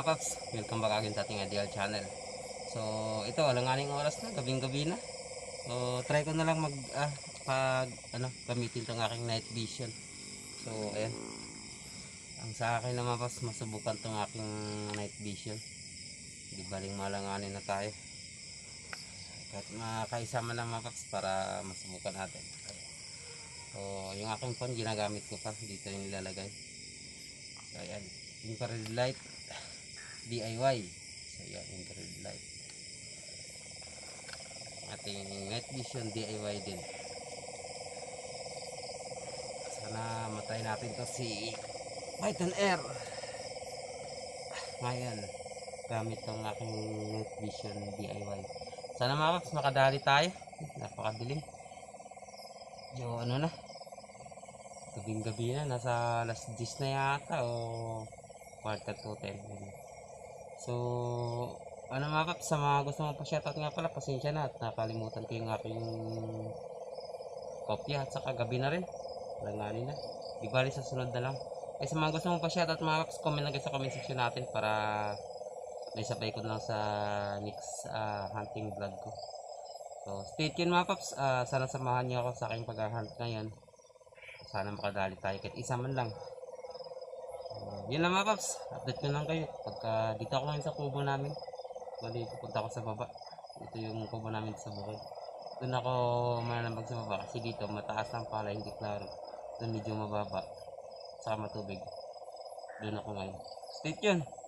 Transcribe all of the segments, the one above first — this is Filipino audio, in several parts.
Mga paps, welcome back again sa ating ideal channel. So, ito, alanganing oras na, gabing gabi na. So, try ko na lang mag, ah, pag, ano, gamitin tong aking night vision. So, ayan. Ang sa akin naman paps, masubukan tong aking night vision. Di baling malanganin na tayo. Kahit makaisama lang mga paps para masubukan natin. So, yung aking phone, ginagamit ko pa. Dito yung nilalagay. So, ayan. Infrared light. DIY. So, yan. Infrared light. Ating night vision DIY din. Sana matry natin to si Python Air. Ngayon, gamit tong aking night vision DIY. Sana mga paps, makadali tayo. Napakadilim. Yo, ano na? Gabing gabi na, nasa alas 10 na yata o quarter to 10. So, ano mga paps, sa mga gusto mong pa-shoutout nga pala, pasensya na at nakalimutan ko yung aking kopya at saka gabi na rin. Langanin na. Di bali sa sunod na lang. Eh sa mga gusto mong pa-shoutout mga paps, comment lang sa comment section natin para may sabay ko lang sa next ah, hunting vlog ko. So, stay tuned mga paps. Ah, sana samahan niyo ako sa aking pag-hunt ngayon. Sana makadali tayo kahit isa man lang. Ah, yun lang mga paps. Update ko lang kayo. Pagka dito ako ngayon sa kubo namin. Bali, pupunta ako sa baba. Ito yung kubo namin sa bukid. Doon ako mananambag sa baba kasi dito mataas lang pala, hindi klaro. Doon medyo mababa. Saka matubig. Doon ako ngayon. Stay tuned!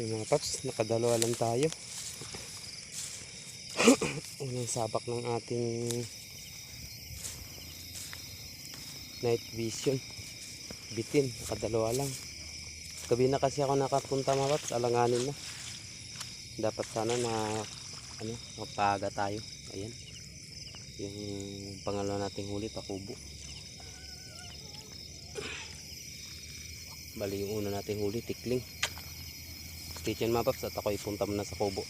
Yung mga paps, nakadalawa lang tayo. Unang sabak ng ating night vision. Bitin, nakadalawa lang. Gabi na kasi ako nakapunta mga paps, alanganin na. Dapat sana na ano, mapaga tayo. Ayan. Yung pangalawa nating huli, pakubo. Bali yung una nating huli, tikling. Stay tuned at ako ipunta muna sa kubo.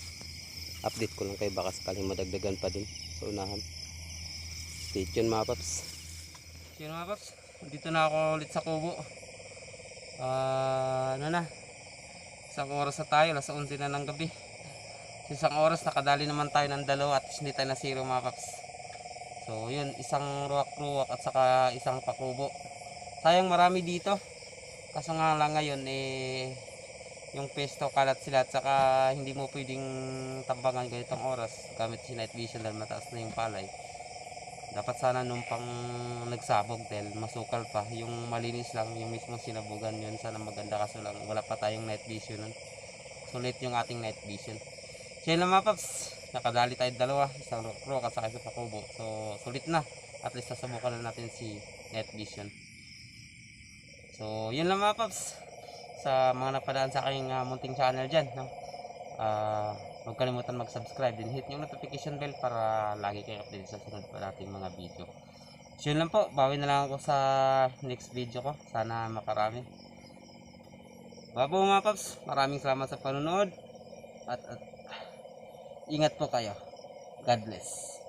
Update ko lang kayo baka sakaling madagdagan pa din sa unahan. Stay tuned mga paps. Dito na ako ulit sa kubo. Ah, ano na? Isang oras na tayo, alas 11 na ng gabi. Sa isang oras nakadali naman tayo ng dalawa at hindi tayo na zero mga. So yun, isang ruwak-ruwak at saka isang pakubo. Sayang marami dito. Kaso nga lang ngayon eh yung pesto kalat sila at saka hindi mo pwedeng tambangan ganitong oras gamit si night vision dahil mataas na yung palay. Dapat sana nung pang nagsabog dahil masukal pa. Yung malinis lang yung mismo sinabugan yun. Sana maganda kaso lang wala pa tayong night vision nun. Sulit yung ating night vision. So lang mga paps. Nakadali tayo dalawa isang rock at saka isa pakubo. So sulit na. At least nasubukan na natin si night vision. So yun lang mga paps sa mga napadaan sa aking uh, munting channel dyan. No? Ah, huwag kalimutan mag-subscribe din hit yung notification bell para lagi kayo update sa sunod pa nating mga video. So yun lang po, bawi na lang ako sa next video ko. Sana makarami. Babo mga paps, maraming salamat sa panonood. At, at ingat po kayo. God bless.